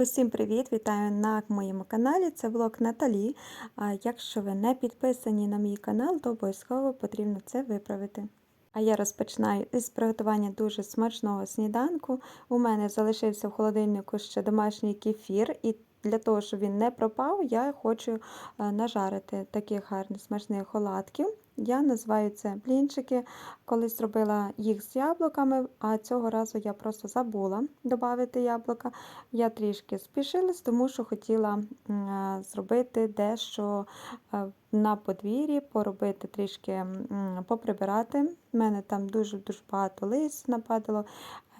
Усім привіт! Вітаю на моєму каналі. Це влог Наталі. Якщо ви не підписані на мій канал, то обов'язково потрібно це виправити. А я розпочинаю із приготування дуже смачного сніданку. У мене залишився в холодильнику ще домашній кефір, і для того, щоб він не пропав, я хочу е, нажарити таких гарних смачних оладків. Я називаю це блінчики. Колись зробила їх з яблуками, а цього разу я просто забула додати яблука. Я трішки спішилась, тому що хотіла зробити дещо е, на подвір'ї, поробити трішки поприбирати. У мене там дуже-дуже багато листя нападало.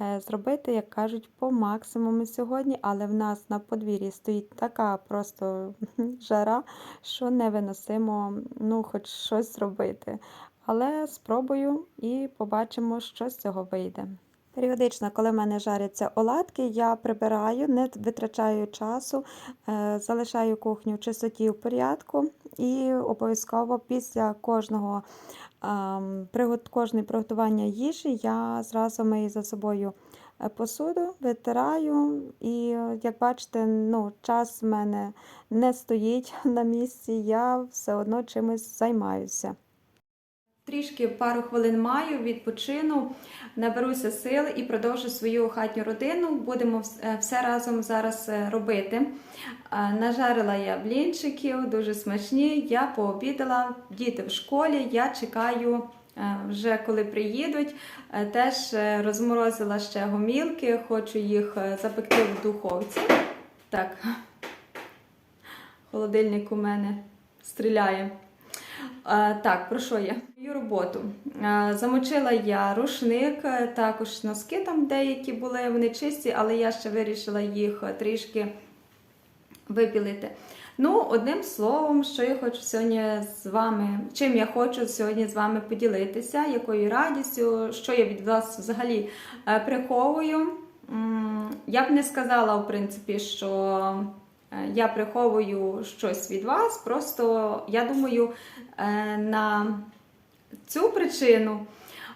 Е, Зробити, як кажуть, по максимуму сьогодні, але в нас на подвір'ї стоїть така просто жара, що невиносимо ну, хоч щось зробити. Але спробую і побачимо, що з цього вийде. Періодично, коли в мене жаряться оладки, я прибираю, не витрачаю часу, е, залишаю кухню в чистоті в порядку і обов'язково після кожного ем, кожне приготування їжі я зразу мию за собою е, посуду, витираю, і е, як бачите, ну, час в мене не стоїть на місці, я все одно чимось займаюся. Трішки пару хвилин маю, відпочину, наберуся сил і продовжу свою хатню родину. Будемо е, все разом зараз е, робити. Е, Нажарила я блінчиків, дуже смачні. Я пообідала, діти в школі. Я чекаю вже коли приїдуть. Теж розморозила ще гомілки, хочу їх запекти в духовці. Так, холодильник у мене стріляє. Так, про що я? Мою роботу. Замочила я рушник, е, також носки там деякі були, вони чисті, але я ще вирішила їх трішки випілити. Ну, одним словом, що я хочу сьогодні з вами, чим я хочу сьогодні з вами поділитися, якою радістю, що я від вас взагалі е, приховую. Я б не сказала, в принципі, що я приховую щось від вас. Просто я думаю, е, на цю причину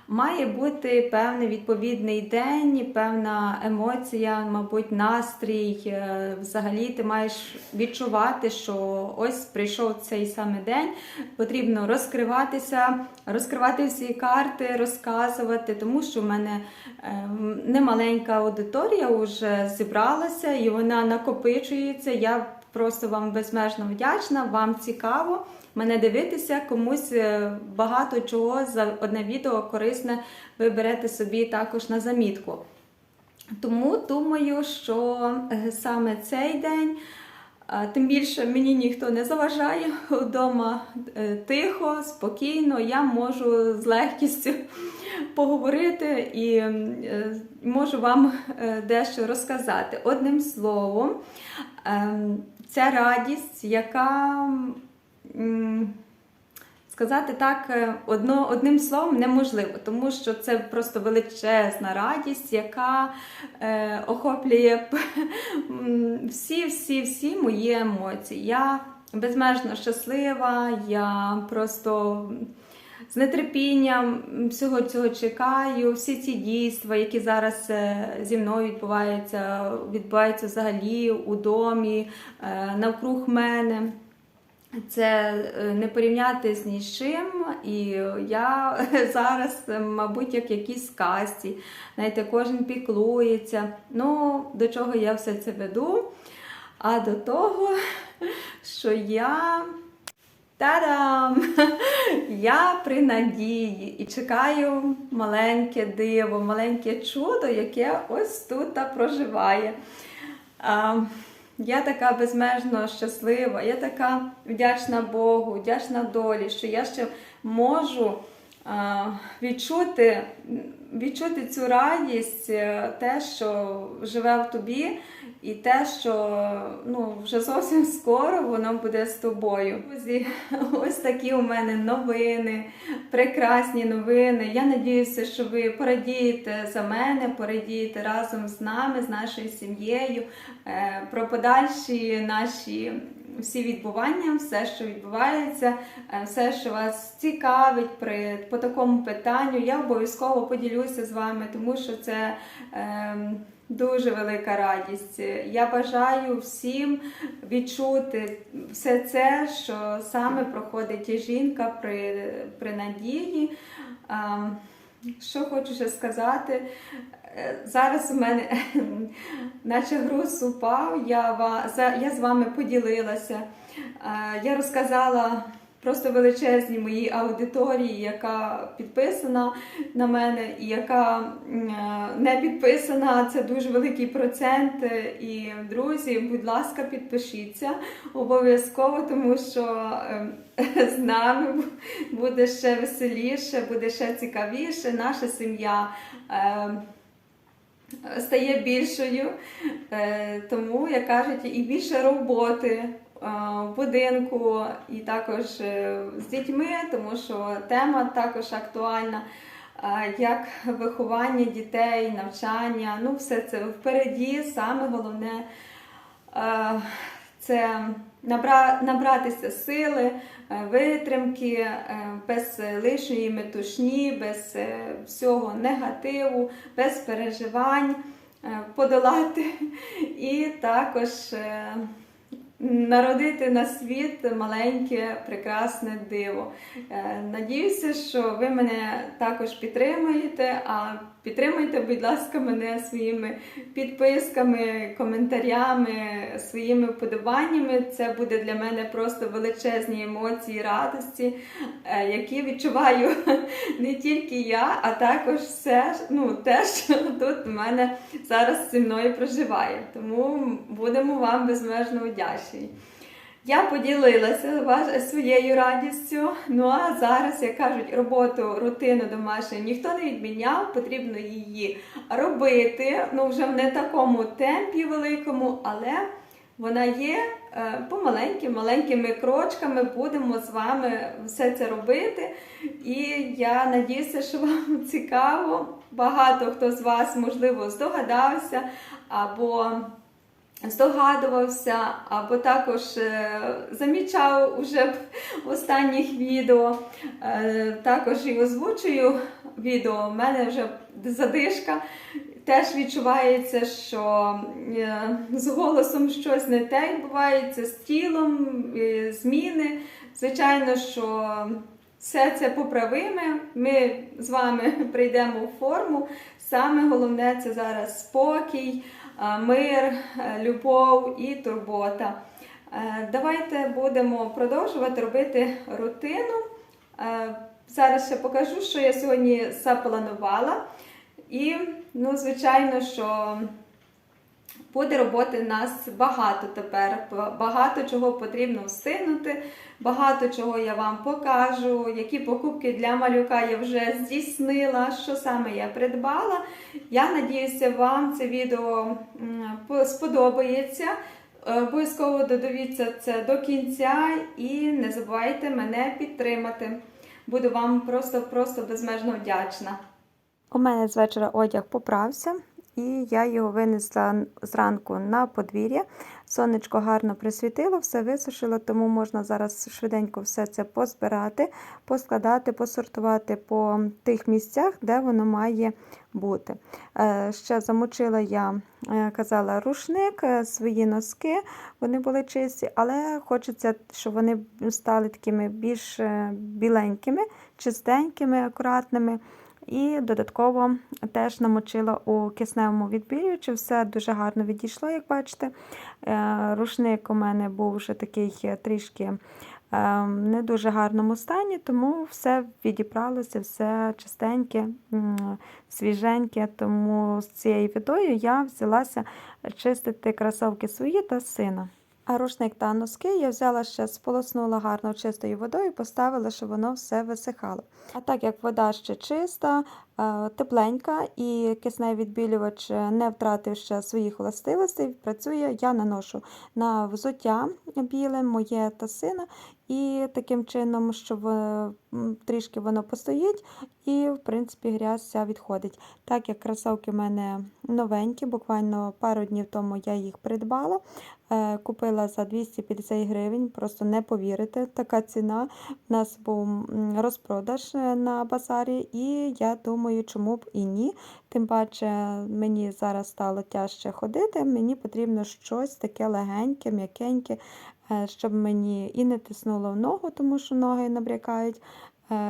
має бути певний відповідний день, певна емоція, мабуть, настрій. Е, Взагалі ти маєш відчувати, що ось прийшов цей саме день. Потрібно розкриватися, розкривати всі карти, розказувати, тому що в мене ем, немаленька аудиторія вже зібралася і вона накопичується. Я просто вам безмежно вдячна, вам цікаво мене дивитися, комусь е, багато чого за одне відео корисне ви берете собі також на замітку. Тому думаю, що е, саме цей день, тим більше мені ніхто не заважає вдома е, тихо, спокійно, я можу з легкістю поговорити і можу вам дещо розказати. Одним словом, ем, ця радість, яка сказати так е, одно, одним словом неможливо, тому що це просто величезна радість, яка е, охоплює всі-всі-всі мої емоції. Я безмежно щаслива, я просто. З нетерпінням всього цього чекаю, всі ці дійства, які зараз е, зі мною відбуваються, відбуваються взагалі у домі, е, навкруг мене. Це е, не порівняти з нічим, і я зараз, мабуть, як якісь казці. Знаєте, кожен піклується. Ну, до чого я все це веду? А до того, що я. Та-дам! Я при надії і чекаю маленьке диво, маленьке чудо, яке ось тут проживає. Я така безмежно щаслива, я така вдячна Богу, вдячна долі, що я ще можу відчути, відчути цю радість, е, те, що живе в тобі, і те, що ну, вже зовсім скоро воно буде з тобою. Друзі, ось такі у мене новини, прекрасні новини. Я надіюся, що ви порадієте за мене, порадієте разом з нами, з нашою сім'єю, е, про подальші наші. Всі відбування, все, що відбувається, е, все, що вас цікавить при, по такому питанню, я обов'язково поділюся з вами, тому що це е, дуже велика радість. Я бажаю всім відчути все це, що саме проходить жінка при, при надії. Що хочу ще сказати, Е, зараз у мене наче груз упав, я, я з вами поділилася. Я розказала просто величезній моїй аудиторії, яка підписана на мене і яка е, не підписана. Це дуже великий процент. І, друзі, будь ласка, підпишіться обов'язково, тому що е, з нами буде ще веселіше, буде ще цікавіше. Наша сім'я. е, стає більшою, Е, тому, як кажуть, і більше роботи е, в будинку, і також е, з дітьми, тому що тема також актуальна. е, Як виховання дітей, навчання, ну все це впереді. Саме головне е, це набратися сили, е, витримки, е, без лишньої метушні, без е, всього негативу, без переживань е, подолати і також е, народити на світ маленьке прекрасне диво. Е, Надіюся, що ви мене також підтримуєте. А підтримуйте, будь ласка, мене своїми підписками, коментарями, своїми вподобаннями. Це буде для мене просто величезні емоції, радості, е, які відчуваю не тільки я, а також все, ну, те, що тут в мене зараз зі мною проживає. Тому будемо вам безмежно вдячні. Я поділилася своєю радістю. Ну а зараз, як кажуть, роботу, рутину домашню ніхто не відміняв, потрібно її робити. Ну, вже в не такому темпі великому, але вона є е, помаленькими, маленькими крочками. Будемо з вами все це робити. І я надіюся, що вам цікаво. Багато хто з вас, можливо, здогадався або здогадувався, або також е, замічав уже в останніх відео. Е, Також і озвучую відео. У мене вже задишка. Теж відчувається, що е, з голосом щось не те відбувається, з тілом, зміни. Звичайно, що все це поправиме. Ми з вами прийдемо в форму. Саме головне це зараз спокій, мир, е, любов і турбота. Е, Давайте будемо продовжувати робити рутину. Е, Зараз ще покажу, що я сьогодні запланувала. І, ну, звичайно, що буде роботи нас багато тепер. Багато чого потрібно встигнути, багато чого я вам покажу, які покупки для малюка я вже здійснила, що саме я придбала. Я надіюся, вам це відео сподобається. Е, Обов'язково додивіться це до кінця і не забувайте мене підтримати. Буду вам просто-просто безмежно вдячна. У мене з вечора одяг поправся, і я його винесла зранку на подвір'я. Сонечко гарно присвітило, все висушило, тому можна зараз швиденько все це позбирати, поскладати, посортувати по тих місцях, де воно має бути. Е, Ще замочила я, е, казала, рушник, е, свої носки, вони були чисті, але хочеться, щоб вони стали такими більш біленькими, чистенькими, акуратними. І додатково теж намочила у кисневому відбілювачі. Все дуже гарно відійшло, як бачите. Е, Рушник у мене був вже такий трішки е, не дуже гарному стані, тому все відібралося, все чистеньке, свіженьке. Тому з цією водою я взялася чистити кросовки свої та сина. А рушник та носки я взяла ще, сполоснула гарно чистою водою, поставила, щоб воно все висихало. А так як вода ще чиста, е, тепленька і кисний відбілювач не втратив ще своїх властивостей, працює, я наношу на взуття біле, моє та сина, і таким чином, щоб е, трішки воно постоїть, і в принципі грязь вся відходить. Так як кросовки в мене новенькі, буквально пару днів тому я їх придбала. Е, Купила за 250 гривень, просто не повірите, така ціна. У нас був розпродаж е, на базарі, і я думаю, чому б і ні. Тим паче мені зараз стало тяжче ходити, мені потрібно щось таке легеньке, м'якеньке, е, щоб мені і не тиснуло в ногу, тому що ноги набрякають,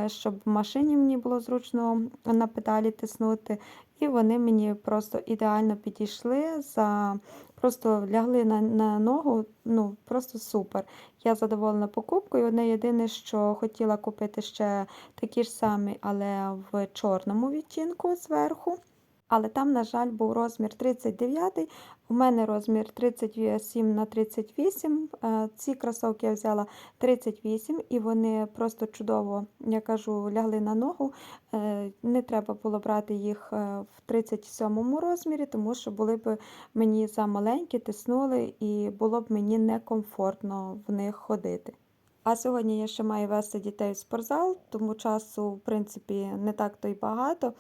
щоб в машині мені було зручно на педалі тиснути. І вони мені просто ідеально підійшли, за... просто лягли на, на ногу, ну просто супер. Я задоволена покупкою. Одне єдине, що хотіла купити ще такі ж самі, але в чорному відтінку зверху. Але там, на жаль, був розмір 39. У мене розмір 37 на 38. Е, Ці кросовки я взяла 38, і вони просто чудово, я кажу, лягли на ногу. Е, Не треба було брати їх е, в 37 розмірі, тому що були б мені замаленькі, тиснули, і було б мені некомфортно в них ходити. А сьогодні я ще маю вести дітей в спортзал, тому часу, в принципі, не так то й багато.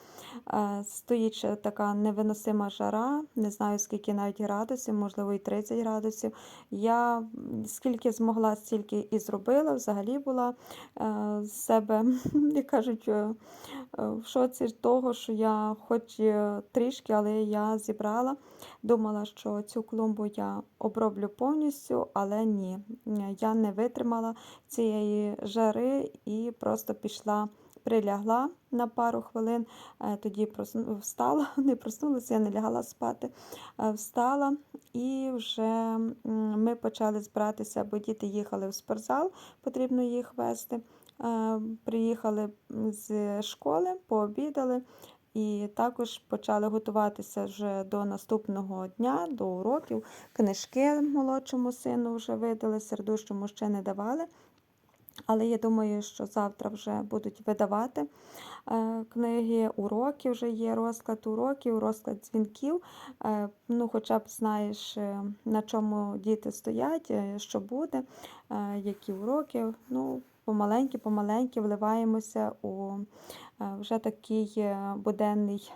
Е, Стоїть ще така невиносима жара, не знаю скільки навіть градусів, можливо, і 30 градусів. Я скільки змогла, стільки і зробила. Взагалі була е, з себе, як кажуть, е, в шоці того, що я хоч трішки, але я зібрала. Думала, що цю клумбу я оброблю повністю, але ні, я не витримала цієї жари і просто пішла, прилягла на пару хвилин, е, тоді встала, не проснулася, я не лягала спати, е, встала і вже ми почали збиратися, бо діти їхали в спортзал, потрібно їх вести. Е, Приїхали з школи, пообідали. І також почали готуватися вже до наступного дня, до уроків. Книжки молодшому сину вже видали, сердущому ще не давали. Але я думаю, що завтра вже будуть видавати е, книги, уроки вже є, розклад уроків, розклад дзвінків. Е, ну, хоча б знаєш, е, на чому діти стоять, що буде, які уроки. Ну, помаленьки вливаємося у е, вже такий е, буденний,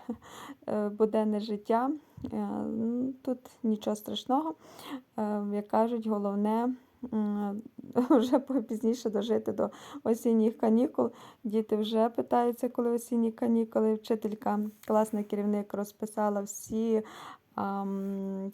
е, буденне життя. Ну, Тут нічого страшного. Як кажуть, головне вже пізніше дожити до осінніх канікул. Діти вже питаються, коли осінні канікули. Вчителька, класний керівник розписала всі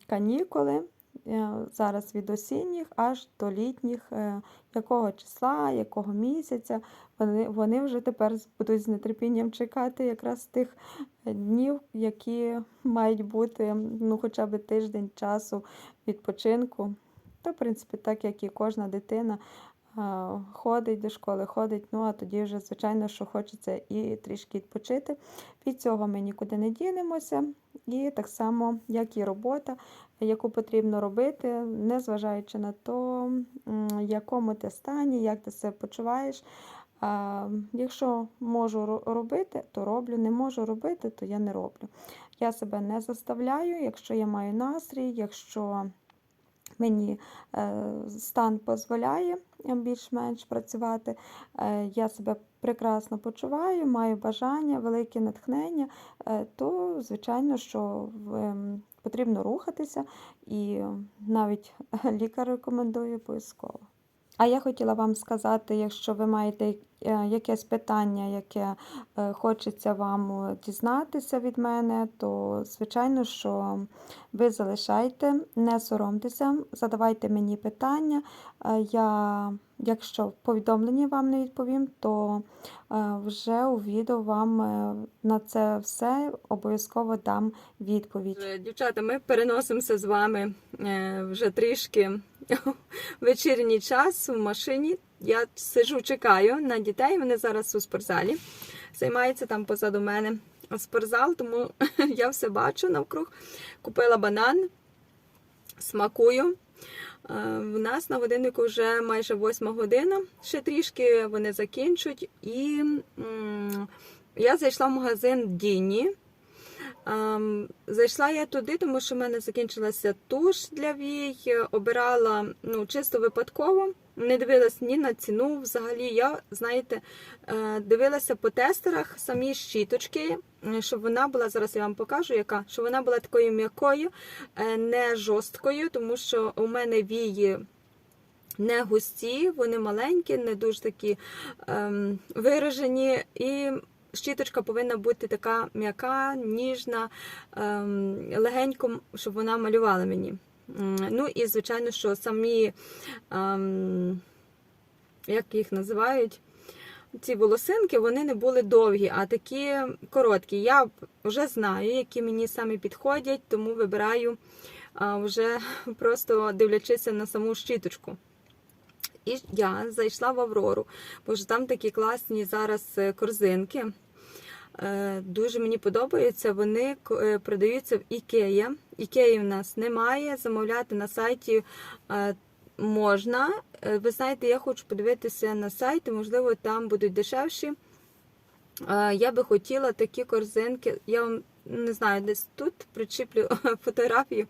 канікули. Е, Зараз від осінніх аж до літніх, е, якого числа, якого місяця. Вони, вони вже тепер будуть з нетерпінням чекати якраз тих днів, які мають бути ну, хоча б тиждень часу відпочинку. Та, в принципі, так як і кожна дитина ходить до школи, ходить, ну а тоді вже, звичайно, що хочеться і трішки відпочити. Від цього ми нікуди не дінемося. І так само, як і робота, яку потрібно робити, незважаючи на те, в якому ти стані, як ти себе почуваєш. Якщо можу робити, то роблю. Не можу робити, то я не роблю. Я себе не заставляю, якщо я маю настрій, якщо мені е, стан дозволяє більш-менш працювати, е, я себе прекрасно почуваю, маю бажання, велике натхнення, е, то звичайно, що ем, потрібно рухатися, і навіть лікар рекомендує обов'язково. А я хотіла вам сказати, якщо ви маєте е, якесь питання, яке е, хочеться вам е, дізнатися від мене, то звичайно, що ви залишайте, не соромтеся, задавайте мені питання. Я, якщо в повідомленні вам не відповім, то е, вже у відео вам е, на це все обов'язково дам відповідь. Е, Дівчата, ми переносимося з вами вже трішки вечірній час в машині. Я сижу, чекаю на дітей. Вони зараз у спортзалі займаються там позаду мене спортзал, тому я все бачу навкруг. Купила банан, смакую. Е, В нас на годиннику вже майже восьма година. Ще трішки вони закінчать. І я зайшла в магазин Діні. Ем, Зайшла я туди, тому що в мене закінчилася туш для вій. Обирала ну, чисто випадково, не дивилась ні на ціну. Взагалі, я, знаєте, е, дивилася по тестерах самі щіточки, е, щоб вона була, зараз я вам покажу, яка, щоб вона була такою м'якою, е, не жорсткою, тому що у мене вії. Не густі, вони маленькі, не дуже такі ем, виражені. І щіточка повинна бути така м'яка, ніжна, ем, легенько, щоб вона малювала мені. Ну і звичайно, що самі, ем, як їх називають, ці волосинки, вони не були довгі, а такі короткі. Я вже знаю, які мені самі підходять, тому вибираю а, вже просто дивлячися на саму щіточку. І я зайшла в Аврору, бо ж там такі класні зараз е, корзинки. Е, Дуже мені подобаються. Вони е, продаються в ікеї. Ікеї в нас немає. Замовляти на сайті е, можна. Ви знаєте, я хочу подивитися на сайти, можливо, там будуть дешевші. Я би хотіла такі корзинки. Я вам не знаю, десь тут причіплю фотографію,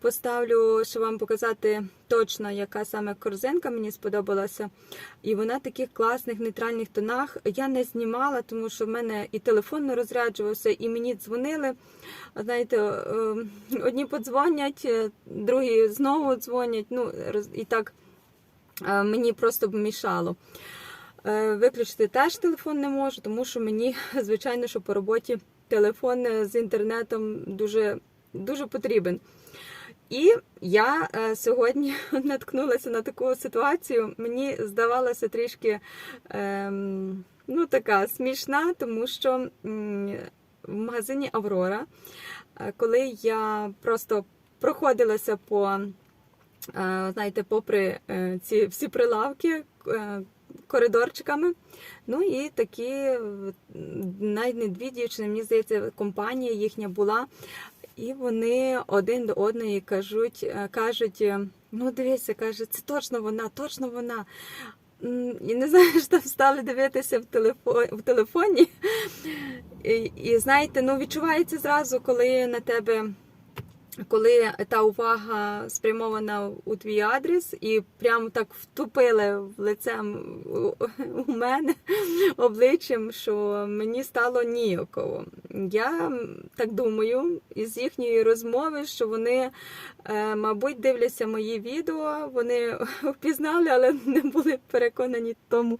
поставлю, щоб вам показати точно, яка саме корзинка мені сподобалася. І вона в таких класних нейтральних тонах. Я не знімала, тому що в мене і телефон не розряджувався, і мені дзвонили. Знаєте, е, одні подзвонять, е, другі знову дзвонять. Ну, і так е, мені просто б мішало. Виключити теж телефон не можу, тому що мені, звичайно, що по роботі телефон е, з інтернетом дуже, дуже потрібен. І я е, сьогодні наткнулася на таку ситуацію. Мені здавалося трішки ем, ну, така смішна, тому що в магазині Аврора, е, коли я просто проходилася по, знаєте, попри ці всі прилавки. Коридорчиками. Ну і такі навіть не дві дівчини, мені здається, компанія їхня була. І вони один до одної кажуть, е, кажуть, е, ну дивися, каже, це точно вона, точно вона. І не знаєш, там стали дивитися в, телефо... в телефоні. І, і знаєте, ну відчувається зразу, коли на тебе. Коли та увага спрямована у твій адрес, і прямо так втупили в лицем у- мене обличчям, що мені стало ніяково. Я так думаю, із їхньої розмови, що вони, е, мабуть, дивляться мої відео, вони впізнали, але не були переконані тому,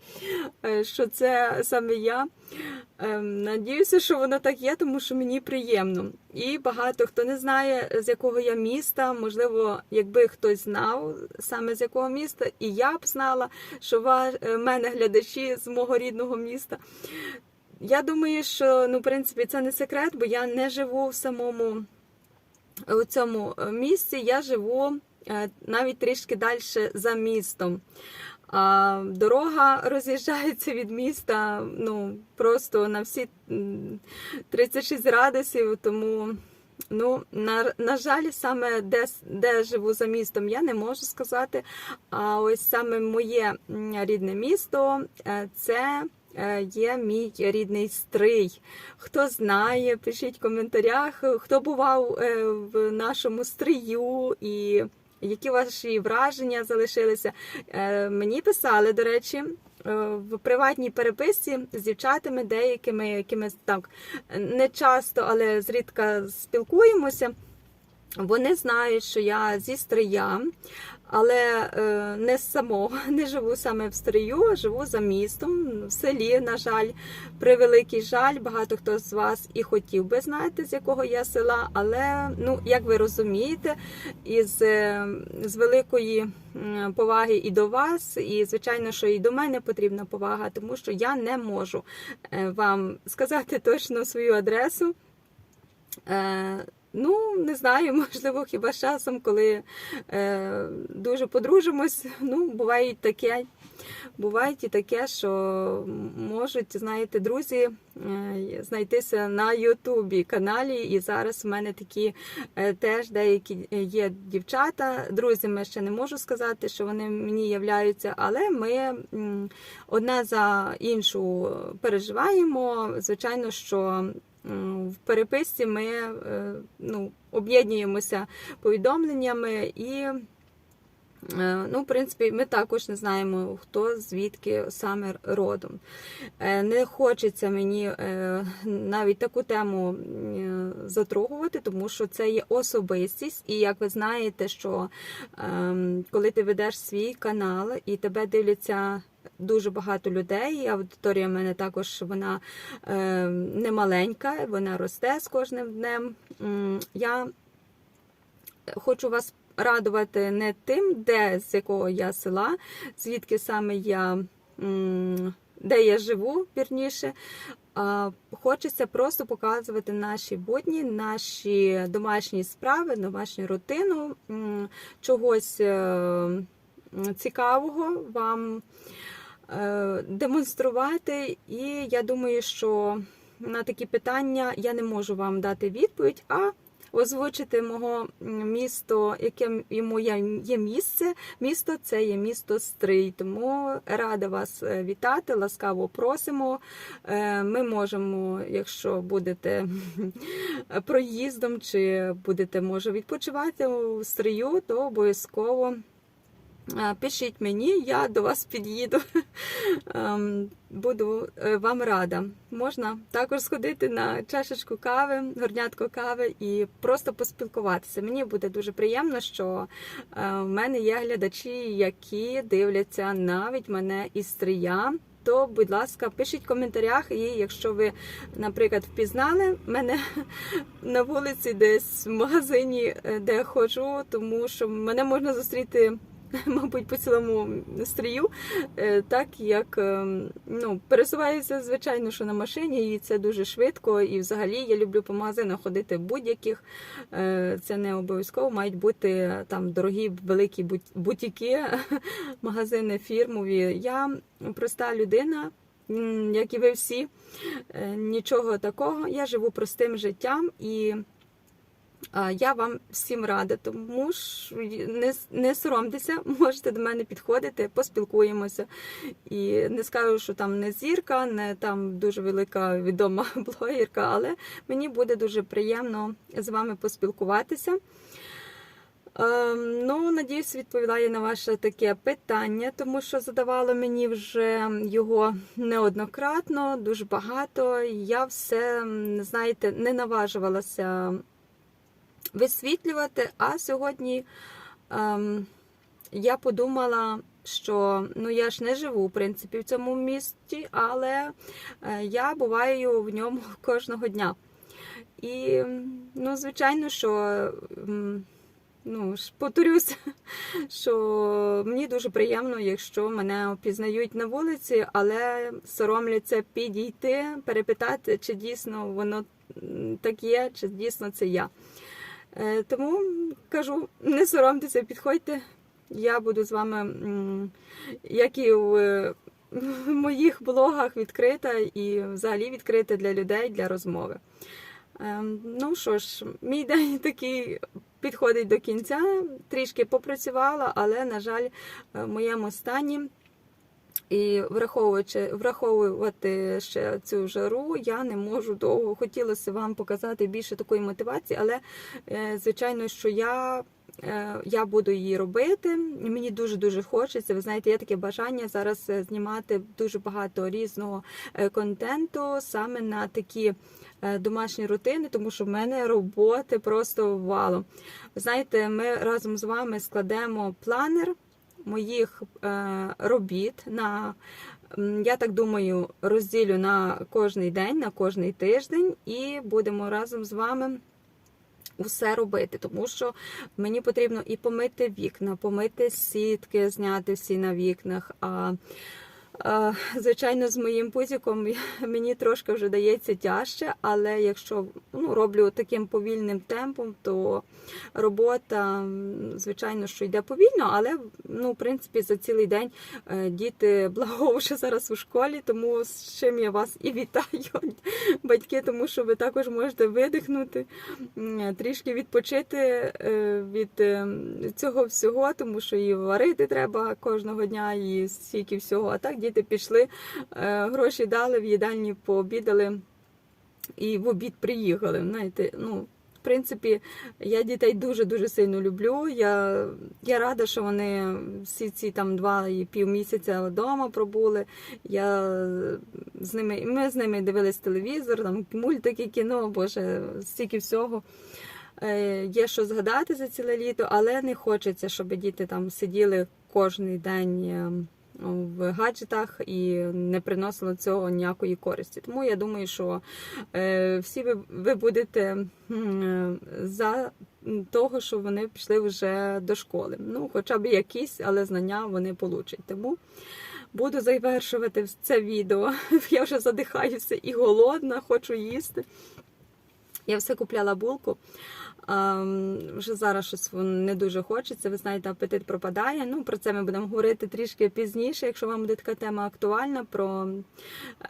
е, що це саме я. Ем, Надіюся, що воно так є, тому що мені приємно. І багато хто не знає, з якого я міста. Можливо, якби хтось знав саме з якого міста, і я б знала, що е, мене глядачі з мого рідного міста. Я думаю, що ну, в принципі, це не секрет, бо я не живу в самому у цьому е, місці. Я живу е, навіть трішки далі за містом. А дорога роз'їжджається від міста ну, просто на всі м, 36 градусів. Тому, ну, на, на жаль, саме де, де живу за містом, я не можу сказати. А ось саме моє рідне місто е, це. е, Є мій рідний стрий. Хто знає, пишіть в коментарях, хто бував е, в нашому стрию і які ваші враження залишилися. Е, Мені писали, до речі, е, в приватній переписці з дівчатами, деякими, якими так не часто, але зрідка спілкуємося. Вони знають, що я зі Стрия, але е, не самого, не живу саме в Стрию, а живу за містом, в селі, на жаль, превеликий жаль. Багато хто з вас і хотів би знати, з якого я села, але ну, як ви розумієте, із е, з великої поваги і до вас, і звичайно, що і до мене потрібна повага, тому що я не можу е, вам сказати точно свою адресу. Е, Ну, не знаю, можливо, хіба з часом, коли е, дуже подружимось, ну, буває і таке. Буває і таке, що можуть, знаєте, друзі е, знайтися на Ютубі каналі. І зараз в мене такі е, теж деякі є дівчата. Друзями ще не можу сказати, що вони мені являються, але ми м, одна за іншу переживаємо. Звичайно, що В переписці ми е, ну, об'єднуємося повідомленнями і, е, ну, в принципі, ми також не знаємо, хто звідки саме родом. Е, Не хочеться мені е, навіть таку тему е, затрогувати, тому що це є особистість. І як ви знаєте, що ем, коли ти ведеш свій канал і тебе дивляться дуже багато людей. Аудиторія в мене також вона е, не маленька, вона росте з кожним днем. Я хочу вас радувати не тим, де з якого я села, звідки саме я. Де я живу, вірніше, хочеться просто показувати наші будні, наші домашні справи, домашню рутину, чогось е, цікавого вам демонструвати. І я думаю, що на такі питання я не можу вам дати відповідь, а озвучити мого місто, яке йому є місце. Місто це є місто Стрий. Тому рада вас е, вітати, ласкаво просимо. Е, Ми можемо, якщо будете проїздом чи будете може відпочивати у Стрию, то обов'язково. Пишіть мені, я до вас під'їду. Ем, Буду е, вам рада. Можна також сходити на чашечку кави, горнятко кави і просто поспілкуватися. Мені буде дуже приємно, що е, в мене є глядачі, які дивляться навіть мене із стрия. То, будь ласка, пишіть в коментарях, і якщо ви, наприклад, впізнали мене на вулиці, десь в магазині, е, де я ходжу, тому що мене можна зустріти, мабуть, по цілому стрію, е, так як е, ну, пересуваюся, звичайно, що на машині, і це дуже швидко. І взагалі я люблю по магазинах ходити будь-яких. Е, Це не обов'язково, мають бути там дорогі великі бут- бутіки, магазини фірмові. Я проста людина. Як і ви всі, нічого такого. Я живу простим життям і я вам всім рада, тому ж не, не соромтеся, можете до мене підходити, поспілкуємося. І не скажу, що там не зірка, не там дуже велика відома блогерка, але мені буде дуже приємно з вами поспілкуватися. Ем, Ну, надіюсь, відповіла я на ваше таке питання, тому що задавала мені вже його неоднократно, дуже багато. Я все, знаєте, не наважувалася висвітлювати. А сьогодні ем, я подумала, що ну я ж не живу в принципі в цьому місті, але е, я буваю в ньому кожного дня. І ну, звичайно, що. Ну, ж повторюся, що мені дуже приємно, якщо мене опізнають на вулиці, але соромляться підійти, перепитати, чи дійсно воно так є, чи дійсно це я. Е, Тому кажу, не соромтеся, підходьте. Я буду з вами, як і в е, моїх блогах, відкрита і взагалі відкрита для людей для розмови. Ем, Ну що ж, мій день такий підходить до кінця. Трішки попрацювала, але, на жаль, в моєму стані. І враховуючи, враховувати ще цю жару, я не можу довго. Хотілося вам показати більше такої мотивації, але е, звичайно, що я, е, я буду її робити. Мені дуже дуже хочеться. Ви знаєте, є таке бажання зараз е, знімати дуже багато різного контенту саме на такі домашні рутини, тому що в мене роботи просто валом. Ви знаєте, ми разом з вами складемо планер моїх е, робіт на, я так думаю, розділю на кожний день, на кожний тиждень, і будемо разом з вами. Усе робити, тому що мені потрібно і помити вікна, помити сітки, зняти всі на вікнах. А, звичайно, з моїм пузиком мені трошки вже дається тяжче, але якщо ну, роблю таким повільним темпом, то робота, звичайно, що йде повільно, але ну, в принципі за цілий день е, діти благо зараз у школі, тому з чим я вас і вітаю, батьки, тому що ви також можете видихнути, трішки відпочити е, від е, цього всього, тому що і варити треба кожного дня, і стільки всього. А так діти пішли, е, гроші дали в їдальні, пообідали і в обід приїхали. Знаєте, ну. В принципі, я дітей дуже дуже сильно люблю. Я, я рада, що вони всі ці там два і пів місяця вдома пробули. Я з ними, ми з ними дивились телевізор, там мультики, кіно, боже, стільки всього. Е, Є що згадати за ціле літо, але не хочеться, щоб діти там сиділи кожен день. В гаджетах і не приносило цього ніякої користі. Тому я думаю, що е, всі ви, ви будете за того, що вони пішли вже до школи. Ну, хоча б якісь, але знання вони получать. Тому буду завершувати це відео. Я вже задихаюся і голодна, хочу їсти. Я все купляла булку. А, вже зараз щось не дуже хочеться. Ви знаєте, апетит пропадає. Ну, про це ми будемо говорити трішки пізніше, якщо вам буде така тема актуальна, про,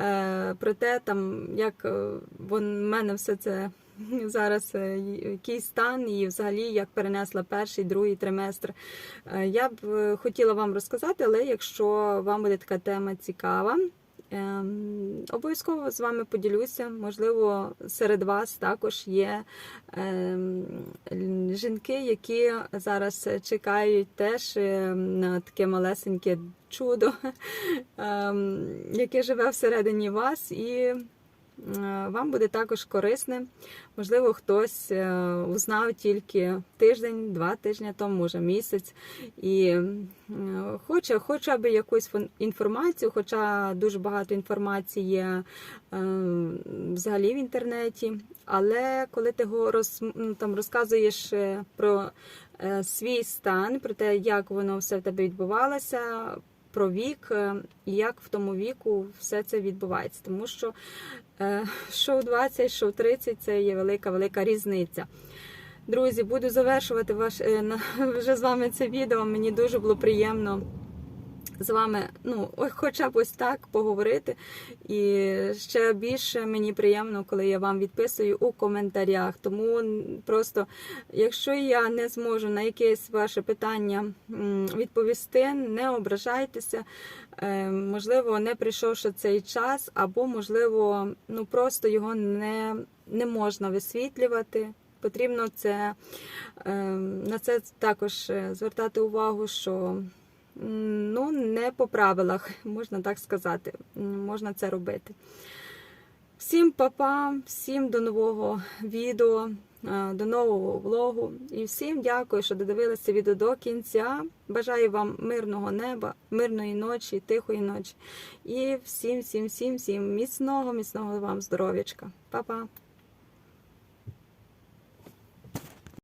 е, про те, там, як е, в мене все це зараз, е, який стан, і взагалі як перенесла перший, другий триместр. Я б хотіла вам розказати, але якщо вам буде така тема цікава, Ем, обов'язково з вами поділюся. Можливо, серед вас також є ем, жінки, які зараз чекають теж ем, на таке малесеньке чудо, ем, яке живе всередині вас, і вам буде також корисне. Можливо, хтось е, узнав тільки тиждень, два тижні тому, може місяць, і е, хоче хоча б якусь інформацію, хоча дуже багато інформації є е, взагалі в інтернеті. Але коли ти роз, там розказуєш е, про е, свій стан, про те, як воно все в тебе відбувалося. Про вік е, і як в тому віку все це відбувається, тому що е, що в 20, що в 30 це є велика велика різниця. Друзі, буду завершувати ваш е, вже з вами це відео. Мені дуже було приємно з вами, ну, хоча б ось так поговорити. І ще більше мені приємно, коли я вам відписую у коментарях. Тому просто, якщо я не зможу на якесь ваше питання відповісти, не ображайтеся. Е, Можливо, не прийшов ще цей час, або, можливо, ну просто його не, не можна висвітлювати. Потрібно це е, на це також е, звертати увагу, що ну, не по правилах, можна так сказати, можна це робити. Всім папа, всім до нового відео, е, до нового влогу. І всім дякую, що додивилися відео до кінця. Бажаю вам мирного неба, мирної ночі, тихої ночі. І всім, всім, всім, всім міцного, міцного вам здоров'ячка. Па-па!